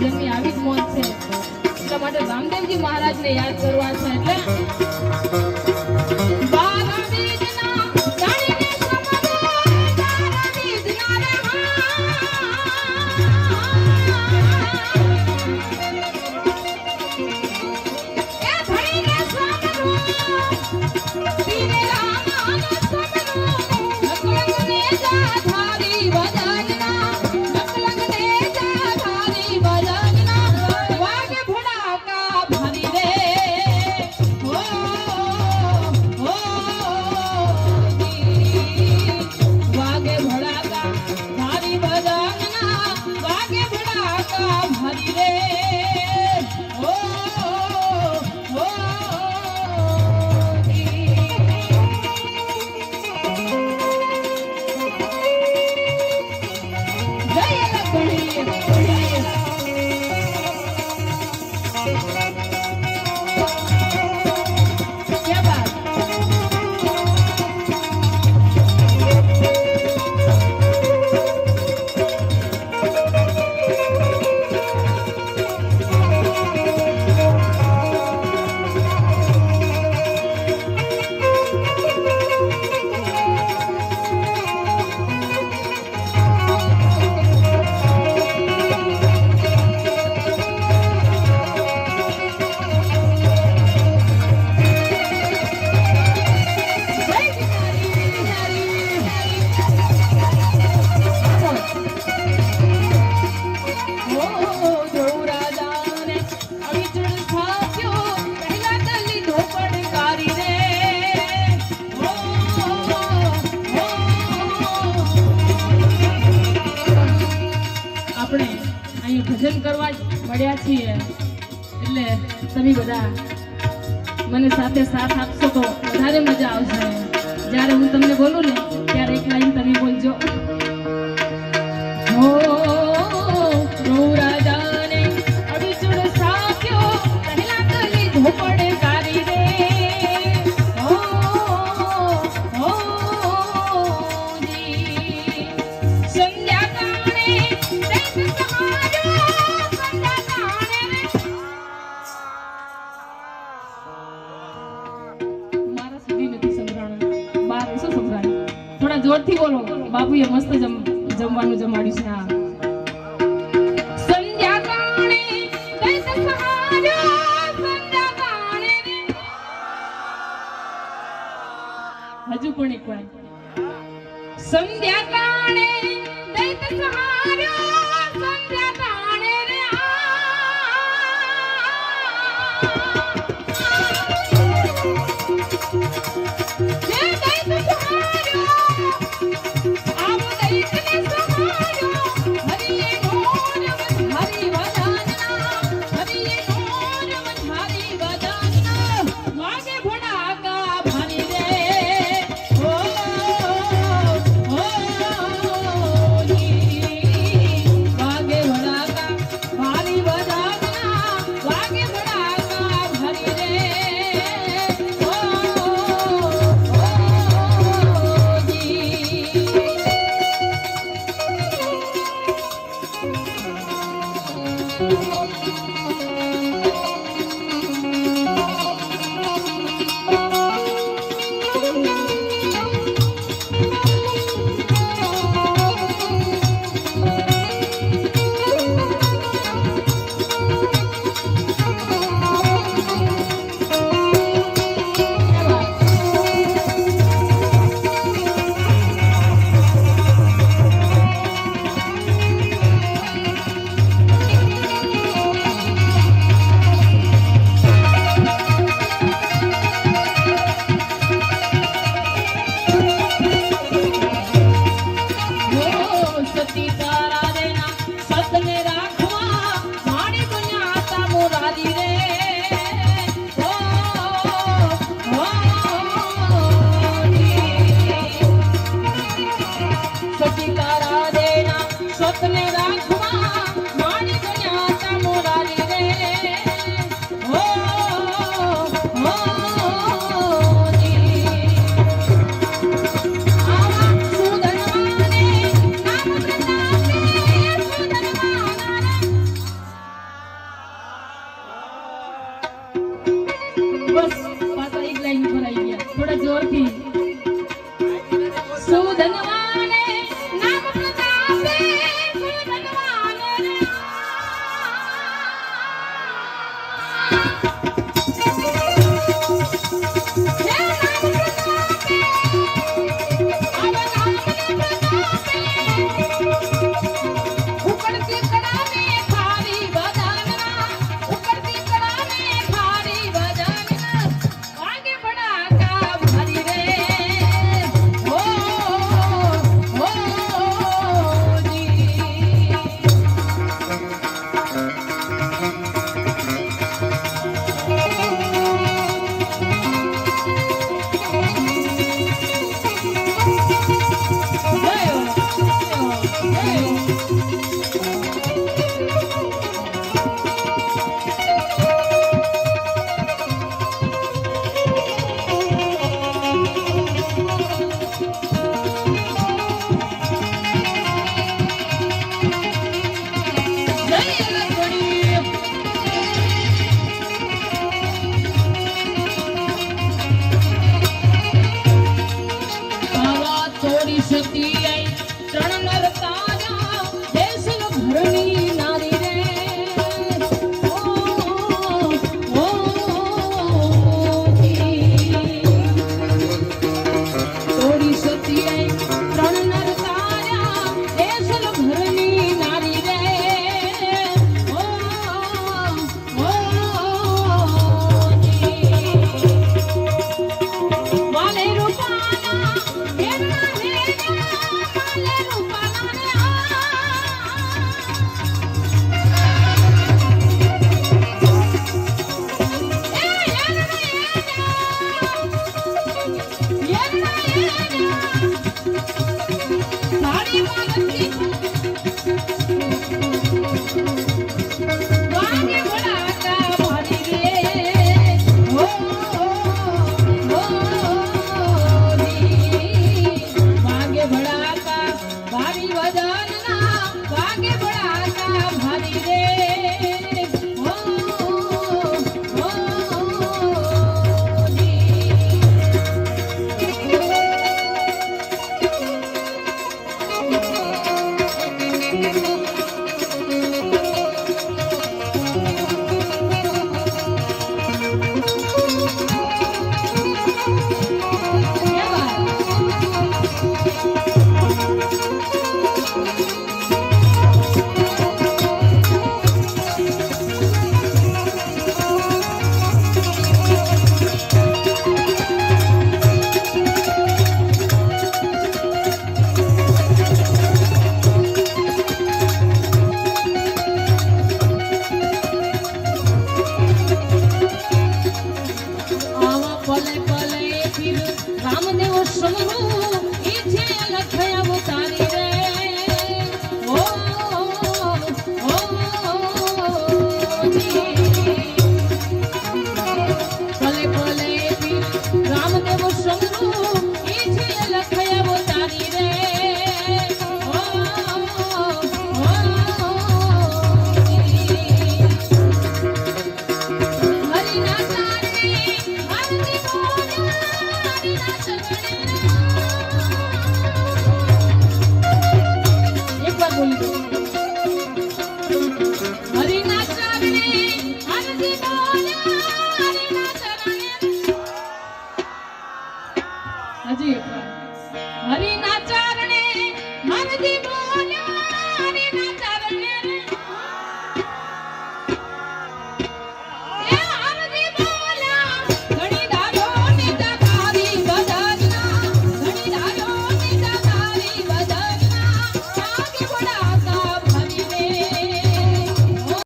ભજનની આવી જ મોત છે. એટલા માટે રામદેવજી મહારાજને યાદ કરવા છે એટલે તમે બધા મને સાથે સાથ આપશો તો વધારે મજા આવશે. જ્યારે હું તમને બોલું ને, ત્યારે એક લાઈન તમે બોલજો. હો જોરથી બોલો. એ મસ્ત જમવાનું જમાડ્યું છે હજુ પણ એક વાર? સંધ્યા કાણે દૈત સહાય vamos ભાવિ વધારે